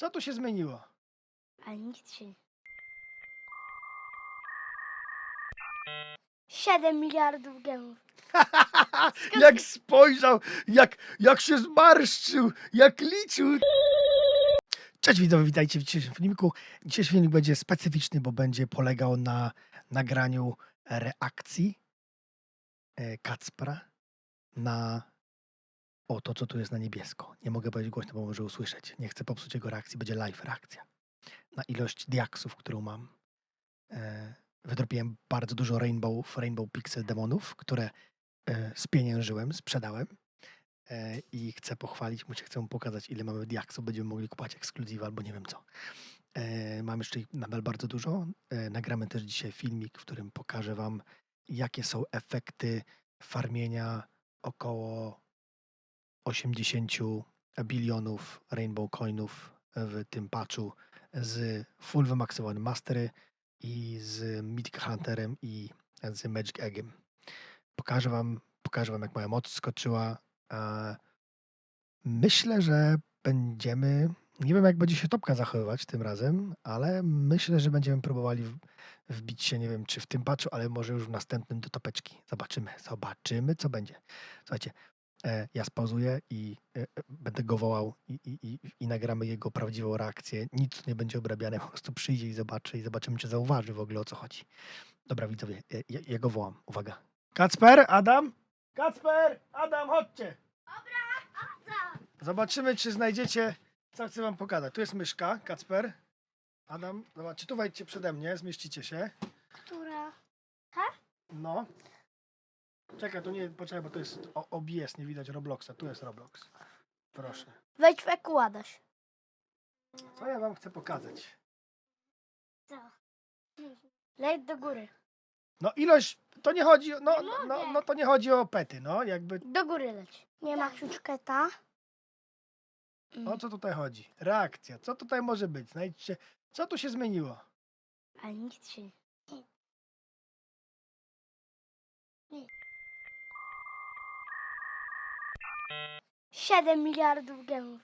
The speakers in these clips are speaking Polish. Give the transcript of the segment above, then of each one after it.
Co tu się zmieniło? A nic się. 7 miliardów gemów. jak spojrzał, jak, jak się zmarszczył, jak liczył. Cześć widzowie, witajcie w dzisiejszym filmiku. Dzisiejszy filmik będzie specyficzny, bo będzie polegał na nagraniu reakcji e, Kacpra na o to, co tu jest na niebiesko. Nie mogę powiedzieć głośno, bo może usłyszeć. Nie chcę popsuć jego reakcji, będzie live reakcja. Na ilość diaksów, którą mam. E, bardzo dużo rainbow, rainbow pixel demonów, które e, spieniężyłem, sprzedałem e, i chcę pochwalić, mu się chcę mu pokazać, ile mamy diaksów, będziemy mogli kupować ekskluzywy albo nie wiem co. E, mam jeszcze nadal bardzo dużo. E, nagramy też dzisiaj filmik, w którym pokażę wam, jakie są efekty farmienia około 80 bilionów rainbow coinów w tym patchu z full wymaksowanym mastery i z Mythic Hunterem i z Magic Eggiem. Pokażę wam, pokażę wam jak moja moc skoczyła. Myślę, że będziemy. Nie wiem, jak będzie się topka zachowywać tym razem, ale myślę, że będziemy próbowali wbić się, nie wiem, czy w tym patchu, ale może już w następnym do topeczki. Zobaczymy, zobaczymy, co będzie. Słuchajcie, ja spauzuję i e, e, będę go wołał i, i, i, nagramy jego prawdziwą reakcję. Nic nie będzie obrabiane, po prostu przyjdzie i zobaczy i zobaczymy, czy zauważy w ogóle o co chodzi. Dobra, widzowie, e, ja, ja go wołam. Uwaga. Kacper, Adam? Kacper, Adam, chodźcie. Zobaczymy, czy znajdziecie, co chcę wam pokazać. Tu jest myszka, Kacper. Adam, zobaczcie, tu wejdźcie przede mnie, zmieścicie się. Która? No. Czekaj, tu nie, poczekaj, bo to jest o- OBS, nie widać Robloxa. Tu jest Roblox. Proszę. Wejdź w ekładaś. Co ja wam chcę pokazać? Co? Leć do góry. No ilość, to nie chodzi, o- no, no, no to nie chodzi o pety, no jakby, Do góry leć. Nie ma kciuczketa. o co tutaj chodzi? Reakcja, co tutaj może być? Znajdźcie, co tu się zmieniło? A nic się. Siedem miliardów gemów.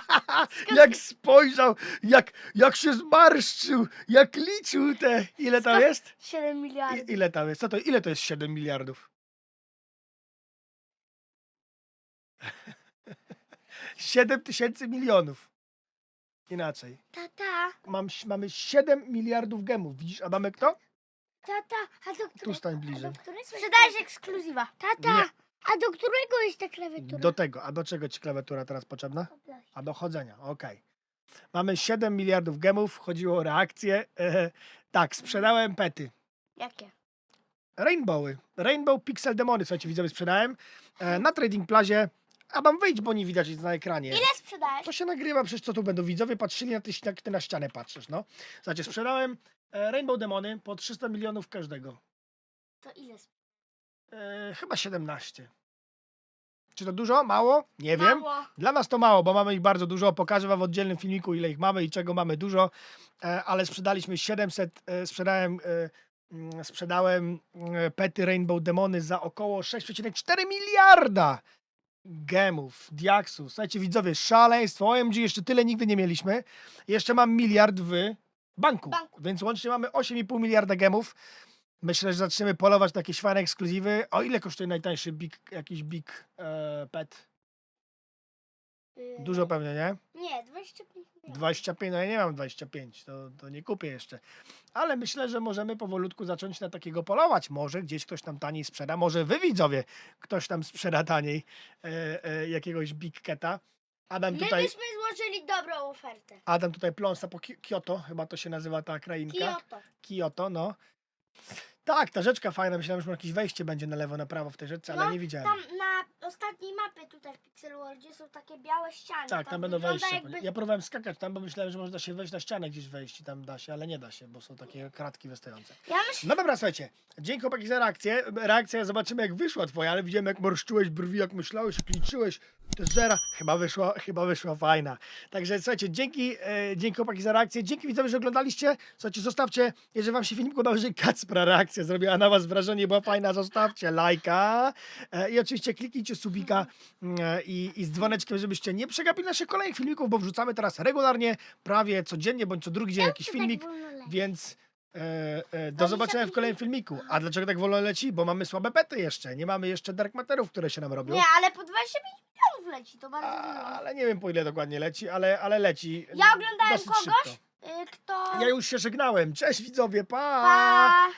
jak spojrzał, jak, jak się zmarszczył, jak liczył te, ile tam jest? 7 miliardów. I, ile tam jest? Co to, ile to jest 7 miliardów? 7 tysięcy milionów. Inaczej. Tata, Mam, mamy 7 miliardów gemów. Widzisz, a mamy kto? tata, a do Tu którego? stań bliżej. Sprzedajesz ekskluzywa. Tata, Nie. A do którego jest ta klawiatura? Do tego. A do czego ci klawiatura teraz potrzebna? A do chodzenia, okej. Mamy 7 miliardów gemów, chodziło o reakcję. E, tak, sprzedałem pety. Jakie? Rainbowy. Rainbow Pixel Demony, słuchajcie, widzowie, sprzedałem e, na Trading Plazie. A mam wyjść, bo nie widać nic na ekranie. Ile sprzedajesz? To się nagrywa, przecież co tu będą widzowie patrzyli na ty, jak ty na ścianę patrzysz, no. Słuchajcie, sprzedałem e, Rainbow Demony po 300 milionów każdego. To ile E, chyba 17. Czy to dużo? Mało? Nie wiem. Mało. Dla nas to mało, bo mamy ich bardzo dużo. Pokażę wam w oddzielnym filmiku, ile ich mamy i czego mamy dużo. E, ale sprzedaliśmy 700, e, sprzedałem, e, mm, sprzedałem e, pety Rainbow Demony za około 6,4 miliarda gemów, diaksów. Słuchajcie widzowie, szaleństwo. OMG jeszcze tyle nigdy nie mieliśmy. Jeszcze mam miliard w banku, Banku. więc łącznie mamy 8,5 miliarda gemów. Myślę, że zaczniemy polować na jakieś fajne ekskluzywy. O ile kosztuje najtańszy big, jakiś big e, pet? Yy, Dużo pewnie, nie? Nie, 25 milionów. 25, no ja nie mam 25, to, to nie kupię jeszcze. Ale myślę, że możemy powolutku zacząć na takiego polować. Może gdzieś ktoś tam taniej sprzeda, może wy widzowie, ktoś tam sprzeda taniej e, e, jakiegoś Big Cata. Adam My tutaj, byśmy złożyli dobrą ofertę. Adam tutaj pląsa po Ki- Kyoto, chyba to się nazywa ta krainka. Kyoto. Kyoto, no. Tak, ta rzeczka fajna, myślałem, że jakieś wejście będzie na lewo, na prawo w tej rzece, ale No, nie widziałem. Tam na ostatniej mapie tutaj w Pixel Worldzie są takie białe ściany. Tak, tam będą wygląda wejścia. Jakby... Ja próbowałem skakać tam, bo myślałem, że można się wejść na ścianę gdzieś wejść i tam da się, ale nie da się, bo są takie kratki wystające. Ja myślę, No dobra, słuchajcie. Dzięki chłopaki za reakcję. Reakcja, zobaczymy jak wyszła twoja, ale widziałem jak morszczyłeś brwi, jak myślałeś, jak liczyłeś. To jest zera. Chyba wyszła, chyba wyszła fajna. Także słuchajcie, dzięki, e, dzięki chłopaki za reakcję. Dzięki widzowie, że oglądaliście. Słuchajcie, zostawcie, jeżeli wam się film podobał, że Kacpra reakcja. Akcja zrobiła na was wrażenie, była fajna, zostawcie lajka e, i oczywiście kliknijcie subika mm, e, i, i z dzwoneczkiem, żebyście nie przegapili naszych kolejnych filmików, bo wrzucamy teraz regularnie, prawie codziennie, bądź co drugi dzień jakiś tak filmik, więc e, e, do zobaczenia w pięć kolejnym filmiku. A dlaczego tak wolno leci? Bo mamy słabe pety jeszcze, nie mamy jeszcze dark materów, które się nam robią. Nie, ale po 25 milionów leci, to bardzo A, dużo. ale nie wiem po ile dokładnie leci, ale, ale leci. Ja oglądałem dosyć kogoś, szybko. y, kto... Ja już się żegnałem. Cześć widzowie, Pa!